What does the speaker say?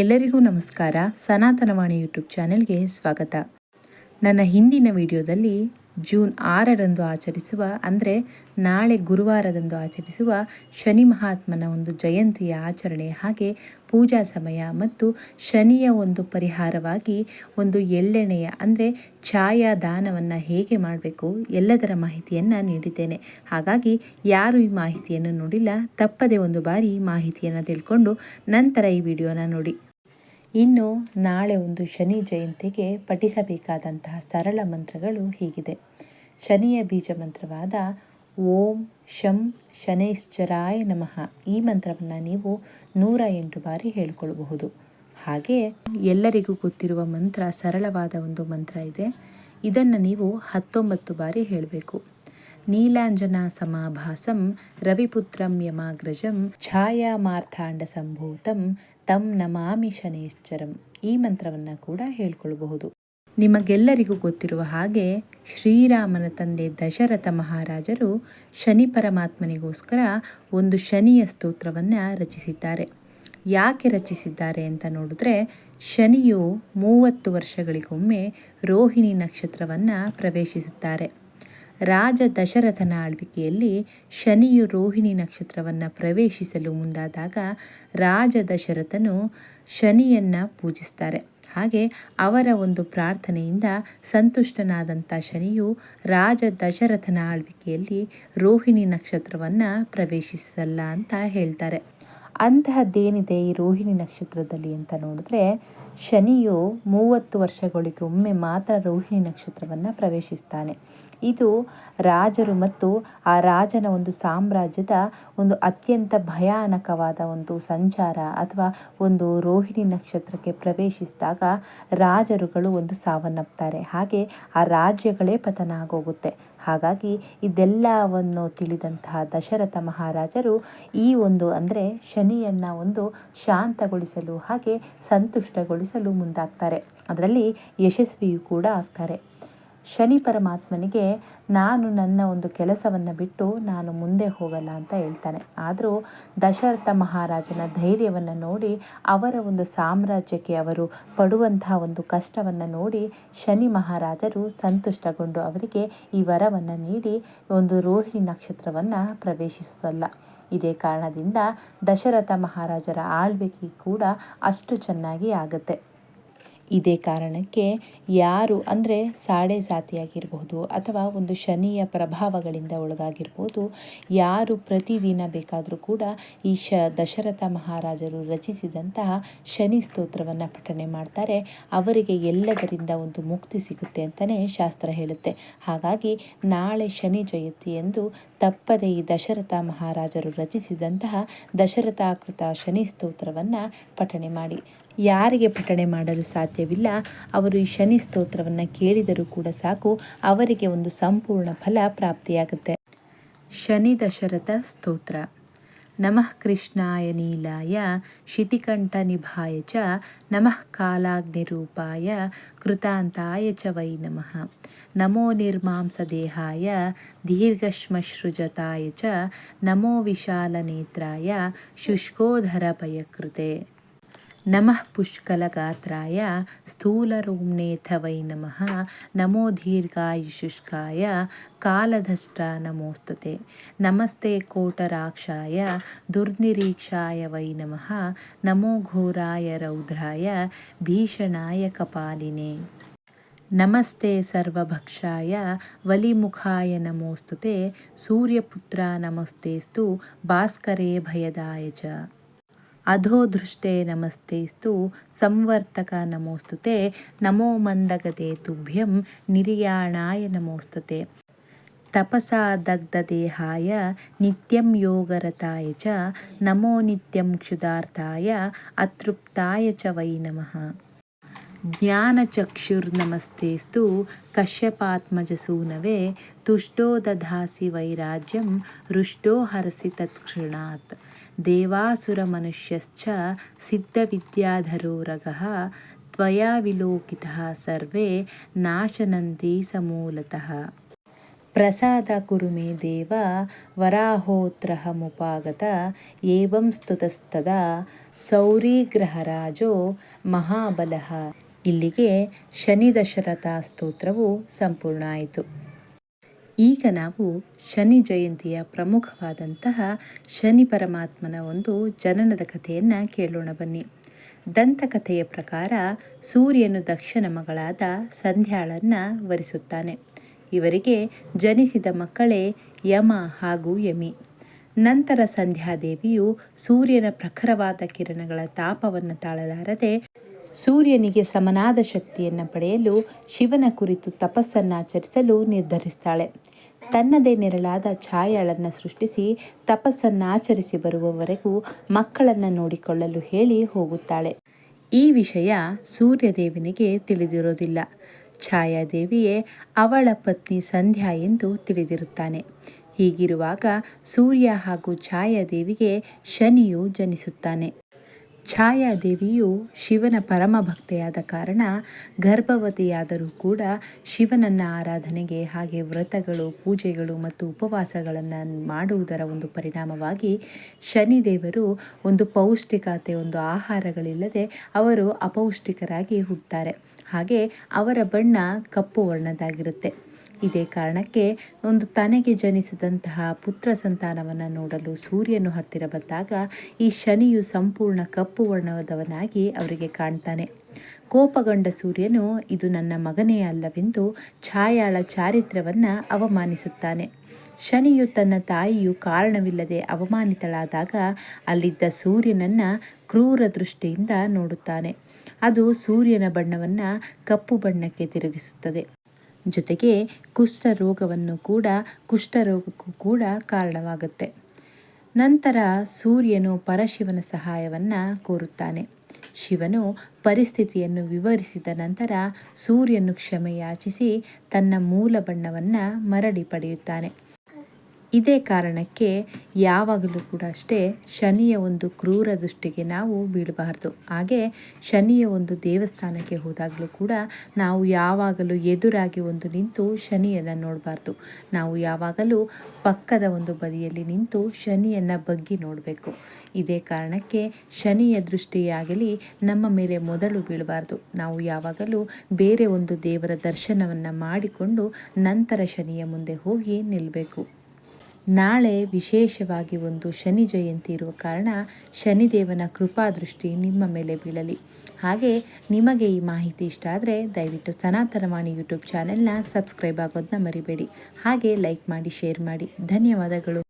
ಎಲ್ಲರಿಗೂ ನಮಸ್ಕಾರ. ಸನಾತನವಾಣಿ ಯೂಟ್ಯೂಬ್ ಚಾನೆಲ್ಗೆ ಸ್ವಾಗತ. ನನ್ನ ಹಿಂದಿನ ವಿಡಿಯೋದಲ್ಲಿ ಜೂನ್ ಆರರಂದು ಆಚರಿಸುವ, ಅಂದರೆ ನಾಳೆ ಗುರುವಾರದಂದು ಆಚರಿಸುವ ಶನಿ ಮಹಾತ್ಮನ ಒಂದು ಜಯಂತಿಯ ಆಚರಣೆ. ಹಾಗೆ ಪೂಜಾ ಸಮಯ ಮತ್ತು ಶನಿಯ ಒಂದು ಪರಿಹಾರವಾಗಿ ಒಂದು ಎಳ್ಳೆಣೆಯ ಅಂದರೆ ಛಾಯಾ ದಾನವನ್ನು ಹೇಗೆ ಮಾಡಬೇಕು ಎಲ್ಲದರ ಮಾಹಿತಿಯನ್ನು ನೀಡಿದ್ದೇನೆ. ಹಾಗಾಗಿ ಯಾರು ಈ ಮಾಹಿತಿಯನ್ನು ನೋಡಿಲ್ಲ, ತಪ್ಪದೆ ಒಂದು ಬಾರಿ ಮಾಹಿತಿಯನ್ನು ತಿಳ್ಕೊಂಡು ನಂತರ ಈ ವಿಡಿಯೋನ ನೋಡಿ. ಇನ್ನು ನಾಳೆ ಒಂದು ಶನಿ ಜಯಂತಿಗೆ ಪಠಿಸಬೇಕಾದಂತಹ ಸರಳ ಮಂತ್ರಗಳು ಹೀಗಿದೆ. ಶನಿಯ ಬೀಜ ಮಂತ್ರವಾದ ಓಂ ಶಂ ಶನೈಶ್ಚರಾಯ ನಮಃ. ಈ ಮಂತ್ರವನ್ನು ನೀವು ನೂರ ಎಂಟು ಬಾರಿ ಹೇಳಿಕೊಳ್ಳಬಹುದು ಹಾಗೆ ಎಲ್ಲರಿಗೂ ಗೊತ್ತಿರುವ ಮಂತ್ರ ಸರಳವಾದ ಒಂದು ಮಂತ್ರ ಇದೆ. ಇದನ್ನು ನೀವು ಹತ್ತೊಂಬತ್ತು ಬಾರಿ ಹೇಳಬೇಕು. ನೀಲಾಂಜನ ಸಮಾಭಾಸಂ ರವಿಪುತ್ರಂ ಯಮಾಗ್ರಜಂ ಛಾಯಾ ಮಾರ್ಥಾಂಡ ಸಂಭೂತಂ ತಂ ನಮಾಮಿ ಶನೇಶ್ಚರಂ ಈ ಮಂತ್ರವನ್ನು ಕೂಡ ಹೇಳ್ಕೊಳ್ಬಹುದು. ನಿಮಗೆಲ್ಲರಿಗೂ ಗೊತ್ತಿರುವ ಹಾಗೆ ಶ್ರೀರಾಮನ ತಂದೆ ದಶರಥ ಮಹಾರಾಜರು ಶನಿ ಪರಮಾತ್ಮನಿಗೋಸ್ಕರ ಒಂದು ಶನಿಯ ಸ್ತೋತ್ರವನ್ನು ರಚಿಸಿದ್ದಾರೆ. ಯಾಕೆ ರಚಿಸಿದ್ದಾರೆ ಅಂತ ನೋಡಿದ್ರೆ ಶನಿಯು ಮೂವತ್ತು ವರ್ಷಗಳಿಗೊಮ್ಮೆ ರೋಹಿಣಿ ನಕ್ಷತ್ರವನ್ನು ಪ್ರವೇಶಿಸುತ್ತಾರೆ. ರಾಜ ದಶರಥನ ಆಳ್ವಿಕೆಯಲ್ಲಿ ಶನಿಯು ರೋಹಿಣಿ ನಕ್ಷತ್ರವನ್ನು ಪ್ರವೇಶಿಸಲು ಮುಂದಾದಾಗ ರಾಜ ದಶರಥನು ಶನಿಯನ್ನು ಪೂಜಿಸ್ತಾರೆ. ಹಾಗೆ ಅವರ ಒಂದು ಪ್ರಾರ್ಥನೆಯಿಂದ ಸಂತುಷ್ಟನಾದಂಥ ಶನಿಯು ರಾಜ ದಶರಥನ ಆಳ್ವಿಕೆಯಲ್ಲಿ ರೋಹಿಣಿ ನಕ್ಷತ್ರವನ್ನು ಪ್ರವೇಶಿಸಲ್ಲ ಅಂತ ಹೇಳ್ತಾರೆ. ಅಂತಹದ್ದೇನಿದೆ ಈ ರೋಹಿಣಿ ನಕ್ಷತ್ರದಲ್ಲಿ ಅಂತ ನೋಡಿದ್ರೆ ಶನಿಯು ಮೂವತ್ತು ವರ್ಷಗಳಿಗೊಮ್ಮೆ ಮಾತ್ರ ರೋಹಿಣಿ ನಕ್ಷತ್ರವನ್ನು ಪ್ರವೇಶಿಸ್ತಾನೆ. ಇದು ರಾಜರು ಮತ್ತು ಆ ರಾಜನ ಒಂದು ಸಾಮ್ರಾಜ್ಯದ ಒಂದು ಅತ್ಯಂತ ಭಯಾನಕವಾದ ಒಂದು ಸಂಚಾರ ಅಥವಾ ಒಂದು ರೋಹಿಣಿ ನಕ್ಷತ್ರಕ್ಕೆ ಪ್ರವೇಶಿಸಿದಾಗ ರಾಜರುಗಳು ಒಂದು ಸಾವನ್ನಪ್ತಾರೆ. ಹಾಗೆ ಆ ರಾಜ್ಯಗಳೇ ಪತನ ಆಗೋಗುತ್ತೆ. ಹಾಗಾಗಿ ಇದೆಲ್ಲವನ್ನು ತಿಳಿದಂತಹ ದಶರಥ ಮಹಾರಾಜರು ಈ ಒಂದು ಅಂದರೆ ಶನಿಯನ್ನು ಒಂದು ಶಾಂತಗೊಳಿಸಲು ಹಾಗೆ ಸಂತುಷ್ಟಗೊಳಿಸಲು ಮುಂದಾಗ್ತಾರೆ. ಅದರಲ್ಲಿ ಯಶಸ್ವಿಯೂ ಕೂಡ ಆಗ್ತಾರೆ. ಶನಿ ಪರಮಾತ್ಮನಿಗೆ ನಾನು ನನ್ನ ಒಂದು ಕೆಲಸವನ್ನು ಬಿಟ್ಟು ನಾನು ಮುಂದೆ ಹೋಗಲ್ಲ ಅಂತ ಹೇಳ್ತಾನೆ. ಆದರೂ ದಶರಥ ಮಹಾರಾಜನ ಧೈರ್ಯವನ್ನು ನೋಡಿ, ಅವರ ಒಂದು ಸಾಮ್ರಾಜ್ಯಕ್ಕೆ ಅವರು ಪಡುವಂತಹ ಒಂದು ಕಷ್ಟವನ್ನು ನೋಡಿ ಶನಿ ಮಹಾರಾಜರು ಸಂತುಷ್ಟಗೊಂಡು ಅವರಿಗೆ ಈ ವರವನ್ನು ನೀಡಿ ಒಂದು ರೋಹಿಣಿ ನಕ್ಷತ್ರವನ್ನು ಪ್ರವೇಶಿಸಲ್ಲ ಇದೇ ಕಾರಣದಿಂದ ದಶರಥ ಮಹಾರಾಜರ ಆಳ್ವಿಕೆ ಕೂಡ ಅಷ್ಟು ಚೆನ್ನಾಗಿ ಆಗುತ್ತೆ. ಇದೇ ಕಾರಣಕ್ಕೆ ಯಾರು ಅಂದರೆ ಸಾಡೆ ಸಾತಿಯಾಗಿರಬಹುದು ಅಥವಾ ಒಂದು ಶನಿಯ ಪ್ರಭಾವಗಳಿಂದ ಒಳಗಾಗಿರ್ಬೋದು, ಯಾರು ಪ್ರತಿದಿನ ಬೇಕಾದರೂ ಕೂಡ ಈ ಶ ದಶರಥ ಮಹಾರಾಜರು ರಚಿಸಿದಂತಹ ಶನಿ ಸ್ತೋತ್ರವನ್ನು ಪಠನೆ ಮಾಡ್ತಾರೆ. ಅವರಿಗೆ ಎಲ್ಲದರಿಂದ ಒಂದು ಮುಕ್ತಿ ಸಿಗುತ್ತೆ ಅಂತಲೇ ಶಾಸ್ತ್ರ ಹೇಳುತ್ತೆ. ಹಾಗಾಗಿ ನಾಳೆ ಶನಿ ಜಯಂತಿ ಎಂದು ತಪ್ಪದೆ ಈ ದಶರಥ ಮಹಾರಾಜರು ರಚಿಸಿದಂತಹ ದಶರಥಾಕೃತ ಶನಿ ಸ್ತೋತ್ರವನ್ನು ಪಠನೆ ಮಾಡಿ. ಯಾರಿಗೆ ಪಠಣೆ ಮಾಡಲು ಸಾಧ್ಯವಿಲ್ಲ, ಅವರು ಈ ಶನಿ ಸ್ತೋತ್ರವನ್ನು ಕೇಳಿದರೂ ಕೂಡ ಸಾಕು, ಅವರಿಗೆ ಒಂದು ಸಂಪೂರ್ಣ ಫಲ ಪ್ರಾಪ್ತಿಯಾಗುತ್ತೆ. ಶನಿ ದಶರಥ ಸ್ತೋತ್ರ. ನಮಃ ಕೃಷ್ಣಾಯ ನೀಲಾಯ, ಶಿತಿಕಂಠ ನಿಭಾಯ ಚ, ನಮಃ ಕಾಲಾಗ್ನಿರೂಪಾಯ ಕೃತಾಂತಾಯ ಚ ವೈ ನಮಃ. ನಮೋ ನಿರ್ಮಾಂಸದೇಹಾಯ ದೀರ್ಘಶ್ಮಶ್ರುಜತಾಯ ಚ, ನಮೋ ವಿಶಾಲನೇತ್ರಾಯ, ಶುಷ್ಕೋಧರ ಭಯಕೃತೆ. ನಮಃ ಪುಷ್ಕಲಗಾತ್ರಾಯ ಸ್ಥೂಲರೋಮ್ನೇಥ ವೈ ನಮಃ ನಮೋ ದೀರ್ಘಾಯುಷುಷ್ಕಾಯ ಕಾಲಧಷ್ಟ ನಮೋಸ್ತುತೆ. ನಮಸ್ತೆ ಕೋಟರಾಕ್ಷಾಯ ದುರ್ನಿರೀಕ್ಷಾಯ ವೈ ನಮಃ ನಮೋ ಘೋರಾಯ ರೌದ್ರಾಯ ಭೀಷಣಾಯ ಕಪಾಲಿನೇ. ನಮಸ್ತೆ ಸರ್ವಭಕ್ಷಾಯ ವಲಿಮುಖಾಯ ನಮೋಸ್ತುತೆ. ಸೂರ್ಯಪುತ್ರ ನಮಸ್ತೆಸ್ತು ಭಾಸ್ಕರೇ ಭಯದಾಯ ಚ. అధోదృష్టే నమస్తేస్తు సంవర్తక నమోస్తుతే నమో మందగతే తుభ్యం నిర్యాణాయ నమోస్తుతే. తపసా దగ్ధదేహాయ నిత్యం యోగరతాయ చ నమో నిత్యం క్షుదార్థాయ అతృప్తాయ చ వై నమ. జ్ఞానచక్షుర్నమస్తేస్తు కశ్యపాత్మజసూనవే తుష్టో దధాసి వైరాజ్యం రుష్టో హరసి తత్క్షణాత్. ದೇವಾಸುರಮನುಷ್ಯಶ್ಚ ಸಿದ್ಧವಿದ್ಯಾಧರೋ ರಗ ತ್ವಯಾ ವಿಲೋಕಿತಃ ಸರ್ವೇ ನಾಶನಂದಿ ಸಮೂಲತಃ. ಪ್ರಸಾದ ಕುರುಮೆ ದೇವ, ವರಾಹೋತ್ರಹಮುಪಾಗತ, ಏವಂ ಸ್ತುತಸ್ತದ ಸೌರಿಗ್ರಹರಾಜೋ ಮಹಾಬಲಃ. ಇಲ್ಲಿಗೆ ಶನಿ ದಶರಥ ಸ್ತೋತ್ರವು ಸಂಪೂರ್ಣ ಆಯಿತು. ಈಗ ನಾವು ಶನಿ ಜಯಂತಿಯ ಪ್ರಮುಖವಾದಂತಹ ಶನಿ ಪರಮಾತ್ಮನ ಒಂದು ಜನನದ ಕಥೆಯನ್ನು ಕೇಳೋಣ ಬನ್ನಿ. ದಂತಕಥೆಯ ಪ್ರಕಾರ ಸೂರ್ಯನು ದಕ್ಷನ ಮಗಳಾದ ಸಂಧ್ಯಾಳನ್ನು ವರಿಸುತ್ತಾನೆ. ಇವರಿಗೆ ಜನಿಸಿದ ಮಕ್ಕಳೇ ಯಮ ಹಾಗೂ ಯಮಿ. ನಂತರ ಸಂಧ್ಯಾದೇವಿಯು ಸೂರ್ಯನ ಪ್ರಖರವಾದ ಕಿರಣಗಳ ತಾಪವನ್ನು ತಾಳಲಾರದೆ ಸೂರ್ಯನಿಗೆ ಸಮನಾದ ಶಕ್ತಿಯನ್ನು ಪಡೆಯಲು ಶಿವನ ಕುರಿತು ತಪಸ್ಸನ್ನಾಚರಿಸಲು ನಿರ್ಧರಿಸ್ತಾಳೆ. ತನ್ನದೇ ನೆರಳಾದ ಛಾಯಾಳನ್ನು ಸೃಷ್ಟಿಸಿ ತಪಸ್ಸನ್ನಾಚರಿಸಿ ಬರುವವರೆಗೂ ಮಕ್ಕಳನ್ನು ನೋಡಿಕೊಳ್ಳಲು ಹೇಳಿ ಹೋಗುತ್ತಾಳೆ. ಈ ವಿಷಯ ಸೂರ್ಯದೇವನಿಗೆ ತಿಳಿದಿರೋದಿಲ್ಲ. ಛಾಯಾದೇವಿಯೇ ಅವಳ ಪತ್ನಿ ಸಂಧ್ಯಾ ಎಂದು ತಿಳಿದಿರುತ್ತಾನೆ. ಹೀಗಿರುವಾಗ ಸೂರ್ಯ ಹಾಗೂ ಛಾಯಾದೇವಿಗೆ ಶನಿಯು ಜನಿಸುತ್ತಾನೆ. ಛಾಯಾದೇವಿಯು ಶಿವನ ಪರಮ ಭಕ್ತೆಯಾದ ಕಾರಣ ಗರ್ಭವತಿಯಾದರೂ ಕೂಡ ಶಿವನನ್ನ ಆರಾಧನೆಗೆ ಹಾಗೆ ವ್ರತಗಳು, ಪೂಜೆಗಳು ಮತ್ತು ಉಪವಾಸಗಳನ್ನು ಮಾಡುವುದರ ಒಂದು ಪರಿಣಾಮವಾಗಿ ಶನಿದೇವರು ಒಂದು ಪೌಷ್ಟಿಕತೆ, ಒಂದು ಆಹಾರಗಳಿಲ್ಲದೆ ಅವರು ಅಪೌಷ್ಟಿಕರಾಗಿ ಹುಟ್ಟುತ್ತಾರೆ. ಹಾಗೆ ಅವರ ಬಣ್ಣ ಕಪ್ಪು ವರ್ಣದಾಗಿರುತ್ತೆ ಇದೇ ಕಾರಣಕ್ಕೆ ಒಂದು ತನಗೆ ಜನಿಸಿದಂತಹ ಪುತ್ರ ಸಂತಾನವನ್ನು ನೋಡಲು ಸೂರ್ಯನು ಹತ್ತಿರ ಬಂದಾಗ ಈ ಶನಿಯು ಸಂಪೂರ್ಣ ಕಪ್ಪು ವರ್ಣದವನಾಗಿ ಅವರಿಗೆ ಕಾಣ್ತಾನೆ. ಕೋಪಗೊಂಡ ಸೂರ್ಯನು, ಇದು ನನ್ನ ಮಗನೇ ಅಲ್ಲವೆಂದು ಛಾಯಾಳ ಚಾರಿತ್ರ್ಯವನ್ನು ಅವಮಾನಿಸುತ್ತಾನೆ. ಶನಿಯು ತನ್ನ ತಾಯಿಯು ಕಾರಣವಿಲ್ಲದೆ ಅವಮಾನಿತಳಾದಾಗ ಅಲ್ಲಿದ್ದ ಸೂರ್ಯನನ್ನು ಕ್ರೂರ ದೃಷ್ಟಿಯಿಂದ ನೋಡುತ್ತಾನೆ. ಅದು ಸೂರ್ಯನ ಬಣ್ಣವನ್ನು ಕಪ್ಪು ಬಣ್ಣಕ್ಕೆ ತಿರುಗಿಸುತ್ತದೆ. ಜೊತೆಗೆ ಕುಷ್ಠರೋಗವನ್ನು ಕೂಡ ಕುಷ್ಠರೋಗಕ್ಕೂ ಕೂಡ ಕಾರಣವಾಗುತ್ತೆ. ನಂತರ ಸೂರ್ಯನು ಪರಶಿವನ ಸಹಾಯವನ್ನು ಕೋರುತ್ತಾನೆ. ಶಿವನು ಪರಿಸ್ಥಿತಿಯನ್ನು ವಿವರಿಸಿದ ನಂತರ ಸೂರ್ಯನು ಕ್ಷಮೆಯಾಚಿಸಿ ತನ್ನ ಮೂಲ ಬಣ್ಣವನ್ನು ಮರಳಿ ಪಡೆಯುತ್ತಾನೆ. ಇದೇ ಕಾರಣಕ್ಕೆ ಯಾವಾಗಲೂ ಕೂಡ ಅಷ್ಟೇ ಶನಿಯ ಒಂದು ಕ್ರೂರ ದೃಷ್ಟಿಗೆ ನಾವು ಬೀಳಬಾರ್ದು. ಹಾಗೆ ಶನಿಯ ಒಂದು ದೇವಸ್ಥಾನಕ್ಕೆ ಹೋದಾಗಲೂ ಕೂಡ ನಾವು ಯಾವಾಗಲೂ ಎದುರಾಗಿ ಒಂದು ನಿಂತು ಶನಿಯನ್ನು ನೋಡಬಾರ್ದು. ನಾವು ಯಾವಾಗಲೂ ಪಕ್ಕದ ಒಂದು ಬದಿಯಲ್ಲಿ ನಿಂತು ಶನಿಯನ್ನು ಬಗ್ಗಿ ನೋಡಬೇಕು. ಇದೇ ಕಾರಣಕ್ಕೆ ಶನಿಯ ದೃಷ್ಟಿಯಾಗಲಿ ನಮ್ಮ ಮೇಲೆ ಮೊದಲು ಬೀಳಬಾರ್ದು. ನಾವು ಯಾವಾಗಲೂ ಬೇರೆ ಒಂದು ದೇವರ ದರ್ಶನವನ್ನು ಮಾಡಿಕೊಂಡು ನಂತರ ಶನಿಯ ಮುಂದೆ ಹೋಗಿ ನಿಲ್ಲಬೇಕು ನಾಳೆ ವಿಶೇಷವಾಗಿ ಒಂದು ಶನಿ ಜಯಂತಿ ಇರುವ ಕಾರಣ ಶನಿದೇವನ ಕೃಪಾ ದೃಷ್ಟಿ ನಿಮ್ಮ ಮೇಲೆ ಬೀಳಲಿ. ಹಾಗೆ ನಿಮಗೆ ಈ ಮಾಹಿತಿ ಇಷ್ಟ ಆದರೆ ದಯವಿಟ್ಟು ಸನಾತನವಾಣಿ ಯೂಟ್ಯೂಬ್ ಚಾನೆಲ್ನ ಸಬ್ಸ್ಕ್ರೈಬ್ ಆಗೋದನ್ನ ಮರಿಬೇಡಿ. ಹಾಗೆ ಲೈಕ್ ಮಾಡಿ, ಶೇರ್ ಮಾಡಿ. ಧನ್ಯವಾದಗಳು.